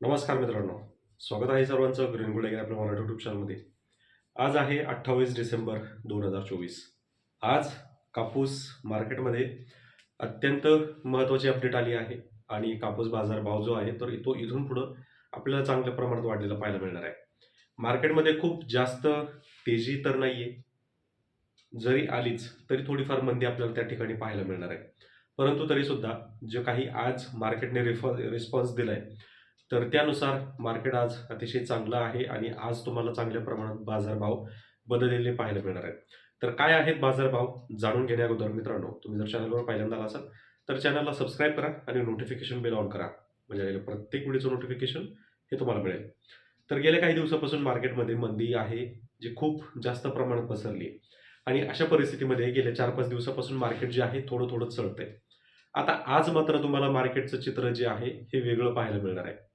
नमस्कार मित्रांनो. स्वागत आहे सर्वांचं ग्रीन गुड आपल्या मराठी युट्यूब चॅनलमध्ये आज आहे अठ्ठावीस डिसेंबर दोन हजार चोवीस. आज कापूस मार्केटमध्ये अत्यंत महत्त्वाची अपडेट आली आहे आणि कापूस बाजार भाव जो आहे तर तो इथून पुढं आपल्याला चांगल्या प्रमाणात वाढलेला पाहायला मिळणार आहे. मार्केटमध्ये खूप जास्त तेजी तर नाही आहे जरी आलीच तरी थोडीफार मंदी आपल्याला त्या ठिकाणी पाहायला मिळणार आहे. परंतु तरीसुद्धा जे काही आज मार्केटने रिफ रिस्पॉन्स दिला आहे तर त्यानुसार मार्केट आज अतिशय चांगलं आहे आणि आज तुम्हाला चांगल्या प्रमाणात बाजारभाव बदललेले पाहायला मिळणार आहेत. तर काय आहेत बाजारभाव जाणून घेण्या अगोदर मित्रांनो तुम्ही जर चॅनलवर पहिल्यांदा आला असाल तर चॅनलला सबस्क्राईब करा आणि नोटिफिकेशन बेल ऑन करा. म्हणजे प्रत्येक व्हिडिओचं नोटिफिकेशन हे तुम्हाला मिळेल. तर गेल्या काही दिवसापासून मार्केटमध्ये मंदी आहे जी खूप जास्त प्रमाणात पसरली आहे. आणि अशा परिस्थितीमध्ये गेल्या चार पाच दिवसापासून मार्केट जे आहे थोडं थोडं चढतंय. आता आज मात्र तुम्हाला मार्केटचं चित्र जे आहे हे वेगळं पाहायला मिळणार आहे.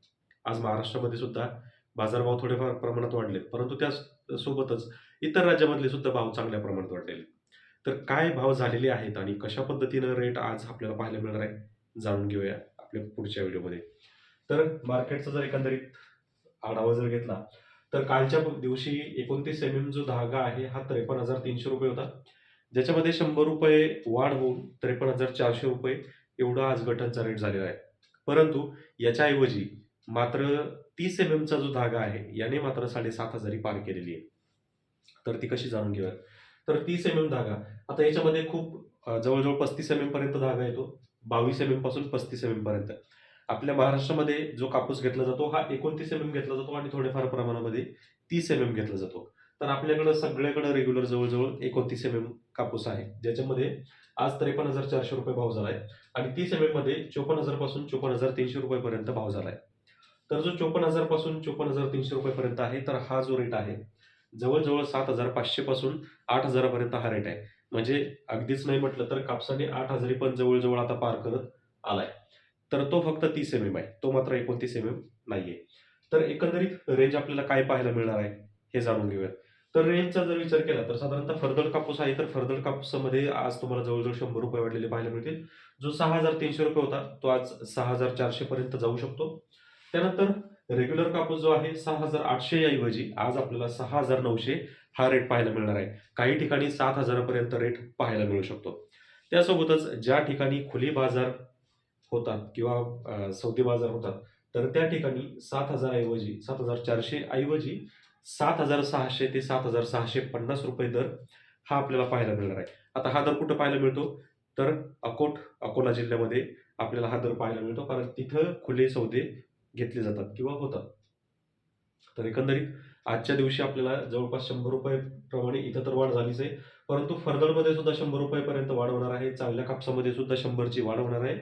आज महाराष्ट्रामध्ये सुद्धा बाजारभाव थोडेफार प्रमाणात वाढले परंतु त्या सोबतच इतर राज्यामधले सुद्धा भाव चांगल्या प्रमाणात वाढलेले. तर काय भाव झालेले आहेत आणि कशा पद्धतीनं रेट आज आपल्याला पाहायला मिळणार आहे जाणून घेऊया आपल्या पुढच्या व्हिडिओमध्ये. तर मार्केटचा जर एकंदरीत आढावा जर घेतला तर कालच्या दिवशी एकोणतीस एम एम जो धागा आहे हा त्रेपन्न हजार तीनशे रुपये होता. ज्याच्यामध्ये शंभर रुपये वाढ होऊन त्रेपन्न हजार चारशे रुपये एवढा आज गटांचा रेट झालेला आहे. परंतु याच्याऐवजी मात्र तीस एम एमचा जो धागा आहे याने मात्र साडेसात हजारी पार केलेली आहे. तर ती कशी जाणून घेऊया तर तीस एम एम धागा. आता याच्यामध्ये खूप जवळजवळ पस्तीस एम एम पर्यंत धागा येतो. बावीस एम एमपासून पस्तीस एम एम पर्यंत. आपल्या महाराष्ट्रामध्ये जो कापूस घेतला जातो हा एकोणतीस एम एम घेतला जातो आणि थोड्याफार प्रमाणामध्ये तीस एम एम घेतला जातो. तर आपल्याकडं सगळ्याकडं रेग्युलर जवळजवळ एकोणतीस एम एम कापूस आहे. ज्याच्यामध्ये आज त्रेपन्न हजार चारशे रुपये भाव झालाय. आणि तीस एम एममध्ये चोपन्न हजारपासून चोपन्न हजार तीनशे रुपयेपर्यंत भाव झालाय. तर जो चोपन्न हजारपासून चोपन्न हजार तीनशे रुपयेपर्यंत आहे तर हा जो रेट आहे जवळजवळ सात हजार पाचशे पासून आठ हजारापर्यंत हा रेट आहे. म्हणजे अगदीच नाही म्हटलं तर कापसाने आठ हजारी पण जवळजवळ आता पार करत आलाय. तर तो फक्त तीस एम एम आहे. तो मात्र एकोणतीस एम एम नाहीये. तर एकंदरीत रेंज आपल्याला काय पाहायला मिळणार आहे हे जाणून घेऊया तर रेंजचा जर विचार केला तर साधारणतः फर्दळ कापूस आहे तर फर्दळ कापूसामध्ये आज तुम्हाला जवळजवळ शंभर रुपये वाढलेले पाहायला मिळतील. जो सहा हजार तीनशे रुपये होता तो आज सहा हजार चारशे पर्यंत जाऊ शकतो. त्यानंतर रेग्युलर कापूस जो आहे सहा हजार आठशे ऐवजी आज आपल्याला सहा हजार नऊशे हा रेट पाहायला मिळणार आहे. काही ठिकाणी सात हजारापर्यंत रेट पाहायला मिळू शकतो. त्यासोबतच ज्या ठिकाणी खुले बाजार होतात किंवा सौदे बाजार होतात तर त्या ठिकाणी सात हजारऐवजी सात हजार चारशे ऐवजी सात हजार सहाशे ते सात हजार सहाशे पन्नास रुपये दर हा आपल्याला पाहायला मिळणार आहे. आता हा दर कुठं पाहायला मिळतो? तर अकोट अकोला जिल्ह्यामध्ये आपल्याला हा दर पाहायला मिळतो. कारण तिथं खुले सौदे घेतले जातात किंवा होतात. तर एकंदरीत आजच्या दिवशी आपल्याला जवळपास शंभर रुपये प्रमाणे इथं तर वाढ झालीच आहे. परंतु फर्दळमध्ये सुद्धा शंभर रुपयेपर्यंत वाढ होणार आहे. चांगल्या कापसामध्ये सुद्धा शंभरची वाढ होणार आहे.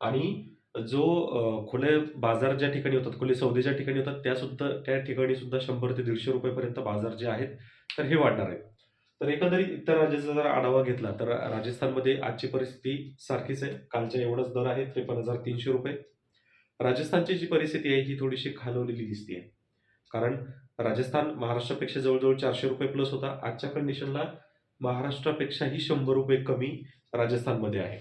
आणि जो खुले बाजार ज्या ठिकाणी होतात खुले सौदे ज्या ठिकाणी होतात त्या सुद्धा त्या ठिकाणी सुद्धा शंभर ते दीडशे रुपयेपर्यंत बाजार जे आहेत तर हे वाढणार आहे. तर एकंदरीत इतर राज्याचा जर आढावा घेतला तर राजस्थानमध्ये आजची परिस्थिती सारखीच आहे. कालच्या एवढाच दर आहे त्रेपन्न हजार तीनशे रुपये. राजस्थानची जी परिस्थिती आहे ही थोडीशी खालवलेली दिसते कारण राजस्थान महाराष्ट्रापेक्षा जवळजवळ चारशे रुपये प्लस होता. आजच्या कंडिशनला महाराष्ट्रापेक्षाही शंभर रुपये कमी राजस्थानमध्ये आहे.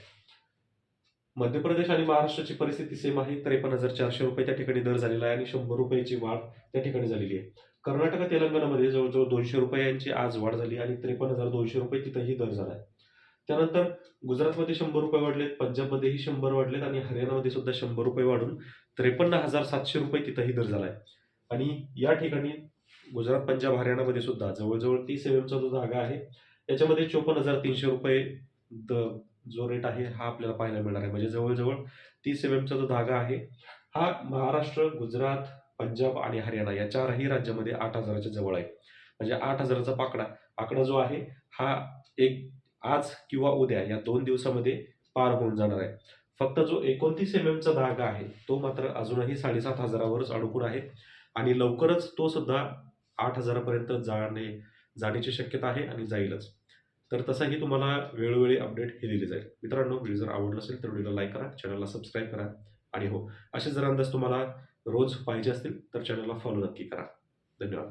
मध्य प्रदेश आणि महाराष्ट्राची परिस्थिती सेम आहे. त्रेपन्न हजार चारशे रुपये त्या ठिकाणी दर झालेला आहे आणि शंभर रुपयाची वाढ त्या ठिकाणी झालेली आहे. कर्नाटक तेलंगणामध्ये जवळजवळ दोनशे रुपयांची आज वाढ झाली आणि त्रेपन्न हजार दोनशे रुपये तिथंही दर झाला आहे. त्यानंतर गुजरातमध्ये शंभर रुपये वाढलेत पंजाबमध्येही शंभर वाढलेत आणि हरियाणामध्ये सुद्धा शंभर रुपये वाढून त्रेपन्न हजार सातशे रुपये तिथंही दर झाला आहे आणि या ठिकाणी गुजरात पंजाब हरियाणामध्ये सुद्धा जवळजवळ तीस एम एमचा जो धागा आहे याच्यामध्ये चोपन्न हजार तीनशे रुपये द जो रेट आहे हा आपल्याला पाहायला मिळणार आहे. म्हणजे जवळजवळ तीस एम एमचा जो धागा आहे हा महाराष्ट्र गुजरात पंजाब आणि हरियाणा या चारही राज्यामध्ये आठ हजाराच्या जवळ आहे. म्हणजे आठ हजाराचा पाकडा आकडा जो आहे हा एक आज किंवा उद्या या दोन दिवसामध्ये पार होऊन जाणार आहे. फक्त जो एकोणतीस एम एमचा धागा आहे तो मात्र अजूनही साडेसात हजारावरच अडकून आहे आणि लवकरच तो सुद्धा आठ हजारापर्यंत जाणे जाण्याची शक्यता आहे आणि जाईलच. तर तसाही तुम्हाला वेळोवेळी अपडेट हे दिले जाईल. मित्रांनो व्हिडिओ जर आवडला असेल तर व्हिडिओला लाईक करा चॅनलला सबस्क्राईब करा आणि हो असे जर अंदाज तुम्हाला रोज पाहिजे असतील तर चॅनलला फॉलो नक्की करा. धन्यवाद.